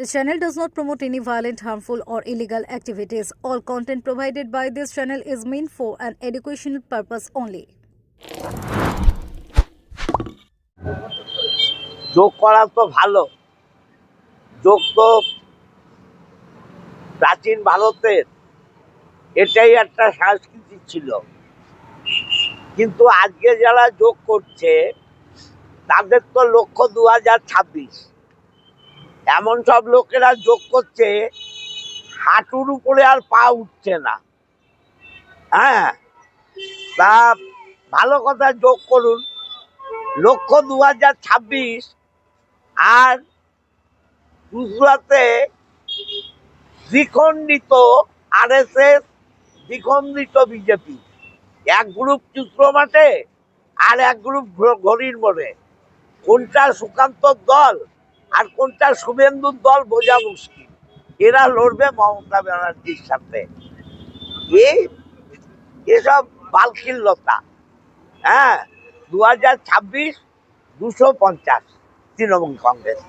This channel does not promote any violent, harmful, or illegal activities. All content provided by this channel is meant for an educational purpose only. যোগ করা তো ভালো যোগ তো প্রাচীন ভারতের এটাই একটা সংস্কৃতি ছিল কিন্তু আজকে যারা যোগ করছে তাদের তো লক্ষ্য দু হাজার ছাব্বিশ এমন সব লোকেরা যোগ করছে, হাঁটুর উপরে আর পা উঠছে না। হ্যাঁ তা ভালো কথা যোগ করুন। লক্ষ্য দু হাজার ছাব্বিশ আর গুজরাতে দ্বিখণ্ডিত আর এস এস দ্বিখণ্ডিত বিজেপি। এক গ্রুপ চিত্র মাঠে আর এক গ্রুপ ঘড়ির মোড়ে। কোনটা সুকান্ত দল আর কোনটা শুভেন্দুর দল বোঝা মুশকিল। এরা লড়বে মমতা ব্যানার্জির সাথে। এই এসব বালখিল্যতা হ্যাঁ দু হাজার ছাব্বিশ দুশো পঞ্চাশ তৃণমূল কংগ্রেস।